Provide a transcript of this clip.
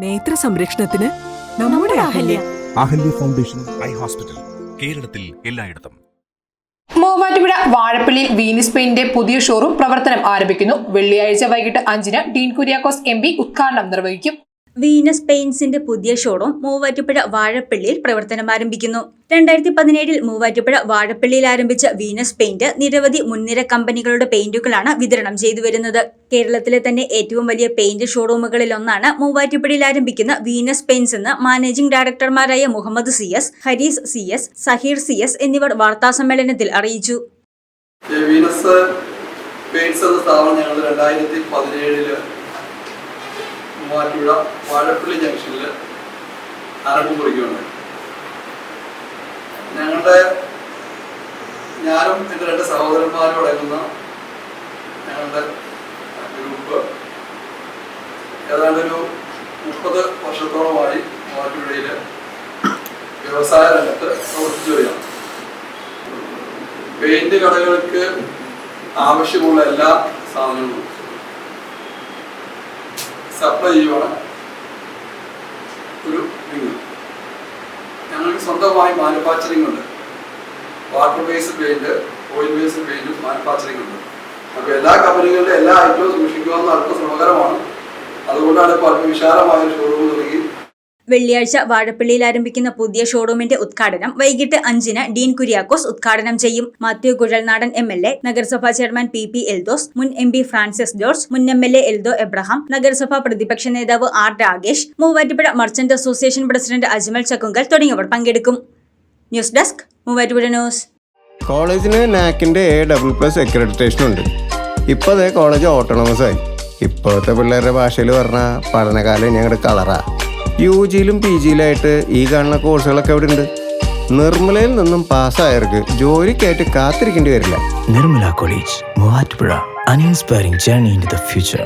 നേത്ര സംരക്ഷണത്തിന് നമ്മുടെ Ahalya. Ahalya. Foundation eye hospital കേരളത്തിൽ എല്ലായിടത്തും. മൂവാറ്റുപുഴ വാഴപ്പള്ളിയിൽ വീനിസ് പെയിന്റിന്റെ പുതിയ ഷോറൂം പ്രവർത്തനം ആരംഭിക്കുന്നു. വെള്ളിയാഴ്ച വൈകിട്ട് അഞ്ചിന് ഡീൻ കുര്യാക്കോസ് എം പി ഉദ്ഘാടനം നിർവഹിക്കും. വീനസ് പെയിൻസിന്റെ പുതിയ ഷോറൂം മൂവാറ്റുപുഴ വാഴപ്പള്ളിയിൽ പ്രവർത്തനം ആരംഭിക്കുന്നു. രണ്ടായിരത്തി പതിനേഴിൽ മൂവാറ്റുപുഴ വാഴപ്പള്ളിയിൽ ആരംഭിച്ച വീനസ് പെയിന്റ് നിരവധി മുൻനിര കമ്പനികളുടെ പെയിന്റുകളാണ് വിതരണം ചെയ്തു വരുന്നത്. കേരളത്തിലെ തന്നെ ഏറ്റവും വലിയ പെയിന്റ് ഷോറൂമുകളിൽ ഒന്നാണ് മൂവാറ്റുപുഴയിൽ ആരംഭിക്കുന്ന വീനസ് പെയിന്റ്സ് എന്ന് managing ഡയറക്ടർമാരായ Muhammad C S Harees C S Saheer C S എന്നിവർ വാർത്താസമ്മേളനത്തിൽ അറിയിച്ചു. വീനസ് പെയിൻസ് എന്ന സ്ഥാപനം ഞങ്ങൾ രണ്ടായിരത്തി പതിനേഴിൽ മൂവാറ്റുപുഴ വാഴപ്പള്ളി ജംഗ്ഷനിൽ ആരംഭം കുറിക്കുന്നുണ്ട് ഞങ്ങളുടെ ഞാനും എന്റെ രണ്ട് സഹോദരന്മാരും അടങ്ങുന്ന ഞങ്ങളുടെ ഗ്രൂപ്പ് ഏതാണ്ട് ഒരു മുപ്പത് വർഷത്തോളമായി മൂവാറ്റുപുഴയിൽ വ്യവസായ രംഗത്ത് പ്രവർത്തിച്ചു വരികയാണ്. പെയിന്റ് കടകൾക്ക് ആവശ്യമുള്ള എല്ലാ സാധനങ്ങളും സപ്ലൈ ചെയ്യുവാണ്. ഒരു റിങ് ഞങ്ങൾക്ക് സ്വന്തമായി മാനുഫാക്ചറിംഗ് ഉണ്ട്. Water based paint oil based പെയിന്റും manufacturing ഉണ്ട്. അപ്പോൾ എല്ലാ കമ്പനികളുടെ എല്ലാ ഐറ്റവും സൂക്ഷിക്കുക എന്ന് അല്പം ശ്രമകരമാണ്. അതുകൊണ്ടാണ് ഇപ്പോൾ അല്പം വിശാലമായ ഷോറൂം തുടങ്ങി. വെള്ളിയാഴ്ച വാഴപ്പള്ളിയിൽ ആരംഭിക്കുന്ന പുതിയ ഷോറൂമിന്റെ ഉദ്ഘാടനം വൈകിട്ട് അഞ്ചിന് ഡീൻ കുര്യാക്കോസ് ഉദ്ഘാടനം ചെയ്യും. Mathew Kuzhalnadan M L A നഗരസഭാ ചെയർമാൻ പി പി എൽദോസ് മുൻ എം പി ഫ്രാൻസിസ് ജോർജ് മുൻ M L A Eldho Abraham നഗരസഭാ പ്രതിപക്ഷ നേതാവ് R Ragesh Muvattupuzha merchant association president Ajmal Chakkungal തുടങ്ങിയവർ പങ്കെടുക്കും. News desk Muvattupuzha news. കോളേജിന് നാക്കിന്റെ എ ഡബിൾ പ്ലസ് അക്രഡിറ്റേഷൻ ഉണ്ട്. ഇപ്പോൾ അതേ കോളേജ് ഓട്ടോണമസ് ആയി. ഇപ്പോഴത്തെ പിള്ളേരുടെ ഭാഷയിൽ പറഞ്ഞാൽ പഠനകാലം ഞങ്ങളുടെ കളറാ. യു ജിയിലും പി ജിയിലായിട്ട് ഈ കാണുന്ന കോഴ്സുകളൊക്കെ അവിടെ ഉണ്ട് നിർമ്മലയിൽ നിന്നും പാസ്സായവർക്ക് ജോലിക്കായിട്ട് കാത്തിരിക്കേണ്ടി വരില്ല. Nirmala college Muvattupuzha. An inspiring journey in the future.